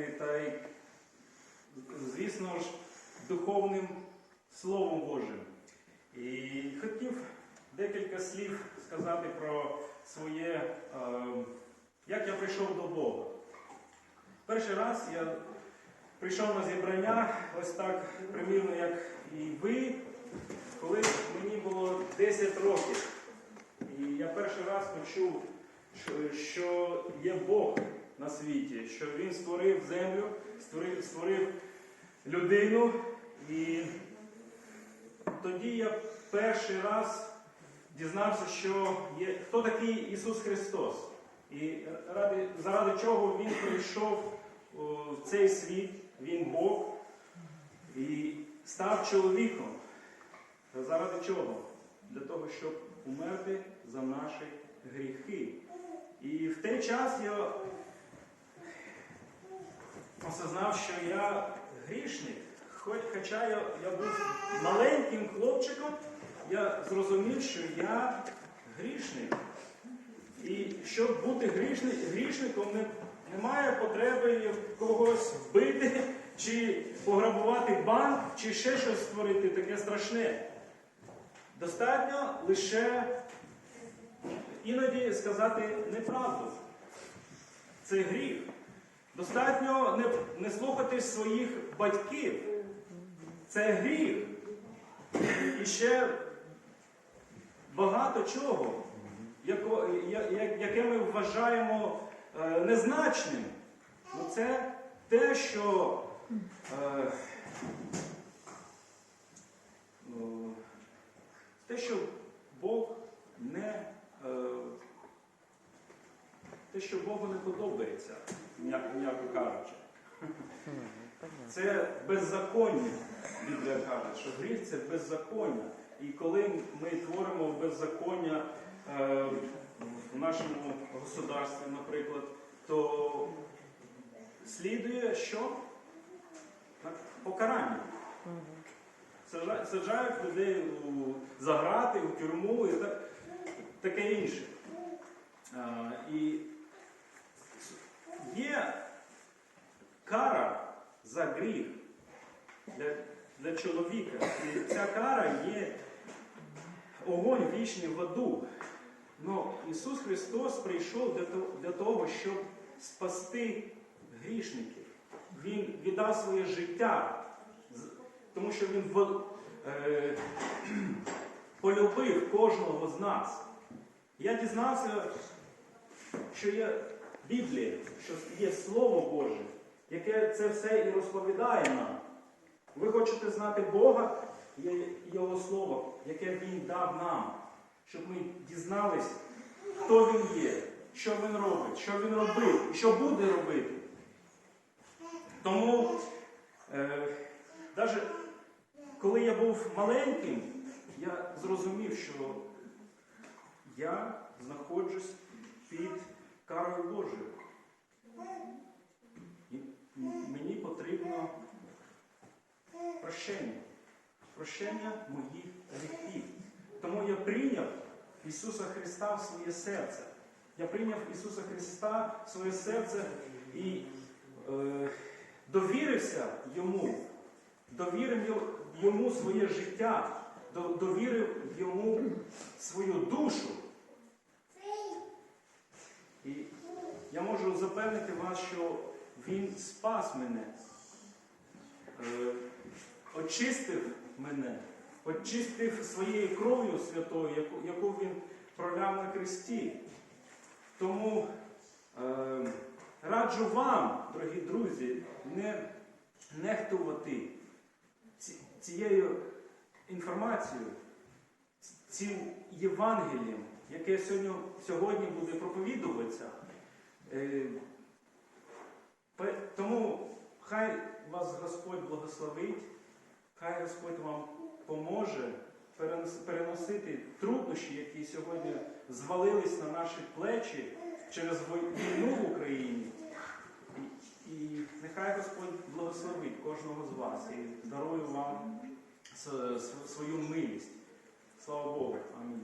молитвами та й, звісно ж, духовним Словом Божим. І хотів декілька слів сказати про своє, е, як я прийшов до Бога. Перший раз я прийшов на зібрання, ось так примірно, як і ви, коли мені було 10 років. І я перший раз почув, що є Бог на світі, що Він створив землю, створив, створив людину. І тоді я перший раз дізнався, що є, хто такий Ісус Христос. І ради, заради чого Він прийшов в цей світ, Він Бог і став чоловіком. Заради чого? Для того, щоб умерти за наші гріхи. І в той час я осознав, що я грішник. Хоч, хоча я, я був маленьким хлопчиком, я зрозумів, що я грішник. І щоб бути грішник, грішником, не, немає потреби когось вбити, чи пограбувати банк, чи ще щось створити таке страшне. Достатньо лише іноді сказати неправду. Це гріх. Достатньо не, не слухати своїх батьків. Це гріх. І ще багато чого, яко, я- я- яке ми вважаємо е, незначним. Ну, це те, що е, ну, те, що Бог не е, те, що Богу не подобається, м'яко кажучи. Це беззаконня, Біблія каже, що гріх це беззаконня. І коли ми творимо беззаконня е, в нашому государстві, наприклад, то слідує що? Покарання. Саджають людей у заграти, у тюрму і так, таке інше. А, і є кара за гріх для, для чоловіка. І ця кара є огонь вічний в аду. Но Ісус Христос прийшов для того, щоб спасти грішників. Він віддав своє життя, тому що Він е, полюбив кожного з нас. Я дізнався, що є Біблія, що є Слово Боже, яке це все і розповідає нам. Ви хочете знати Бога, є Його Слово, яке Він дав нам, щоб ми дізнались, хто Він є, що Він робить, що Він робив і що буде робити. Тому, е, навіть коли я був маленьким, я зрозумів, що я знаходжусь під карою Божою. І мені потрібно прощення. Прощення моїх гріхів. Тому я прийняв Ісуса Христа в своє серце. Я прийняв Ісуса Христа в своє серце і е, довірився Йому, довірив Йому своє життя, довірив Йому свою душу. І я можу запевнити вас, що Він спас мене, е, очистив мене, очистив своєю кров'ю святою, яку, яку Він проляв на хресті. Тому е, раджу вам, дорогі друзі, не нехтувати ці- цією інформацією, цим Євангелієм, яке сьогодні, сьогодні буде проповідуватися. Е, Тому хай вас Господь благословить, хай Господь вам поможе переносити труднощі, які сьогодні звалились на наші плечі через війну в Україні. І, нехай Господь благословить кожного з вас і дарує вам свою милість. Слава Богу. Амінь.